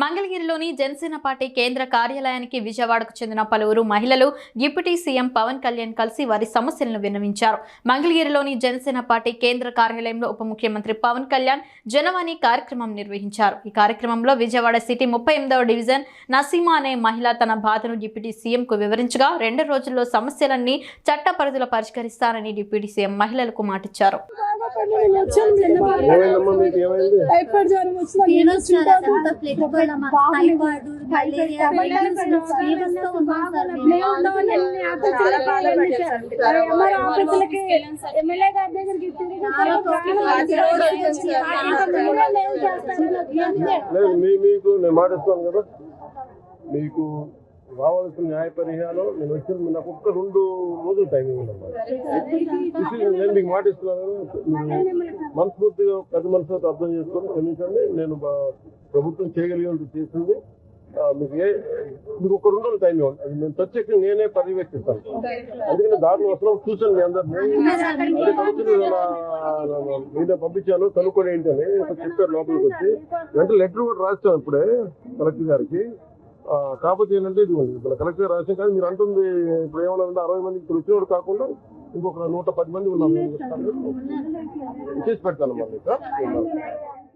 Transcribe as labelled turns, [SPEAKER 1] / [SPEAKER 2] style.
[SPEAKER 1] మంగళగిరిలోని జనసేన పార్టీ కేంద్ర కార్యాలయానికి విజయవాడకు చెందిన పలువురు మహిళలు డిప్యూటీ సీఎం పవన్ కళ్యాణ్ కలిసి వారి సమస్యలను విన్నవించారు. మంగళగిరిలోని జనసేన పార్టీ కేంద్ర కార్యాలయంలో ఉప ముఖ్యమంత్రి పవన్ కళ్యాణ్ జనవాణి కార్యక్రమం నిర్వహించారు. ఈ కార్యక్రమంలో విజయవాడ సిటీ ముప్పై ఎనిమిదవ డివిజన్ నసీమా అనే మహిళ తన బాధను డిప్యూటీ సీఎంకు వివరించగా రెండు రోజుల్లో సమస్యలన్నీ చట్ట పరిధిలో పరిష్కరిస్తానని డిప్యూటీ సీఎం మహిళలకు మాటిచ్చారు.
[SPEAKER 2] టైఫాయిడ్ జ్వరం వచ్చింది ఎమ్మెల్యే గారి దగ్గరికి
[SPEAKER 3] మీకు నేను మాటిస్తాను కదా. మీకు రావాల్సిన న్యాయ పరిహారం నేను వచ్చిన నాకు ఒక్క రెండు రోజులు టైమింగ్ ఉందమ్మా ఇది నేను మీకు మాటిస్తున్నాను. కదా మీరు మనస్ఫూర్తిగా పెద్ద మనసుతో అర్థం చేసుకొని క్షమించండి. నేను ప్రభుత్వం చేయగలిగినంత చేసింది. మీకు ఏ మీకు ఒక రెండు రోజులు టైం ఇవ్వండి. అది నేను ప్రత్యేకంగా నేనే పర్యవేక్షిస్తాను. అందుకని దారిలో వస్తున్నాం చూసాను మీ అందరినీ. అదే పంపించాను. కనుక్కొని ఏంటని. చెప్పారు లోపలికి వచ్చి. వెంటనే లెటర్ కూడా రాస్తాను ఇప్పుడే కలెక్టర్ గారికి. కాకపోతే ఏంటంటే ఇది ఇప్పుడు కలెక్టర్ రాసిన కానీ మీరు అంటుంది ఇప్పుడు ఏమన్నా ఉంటే అరవై మంది ఇప్పుడు వచ్చినోడు కాకుండా ఇంకొక నూట పది మంది ఉన్నాం ఇచ్చేసి పెడతాను మళ్ళీ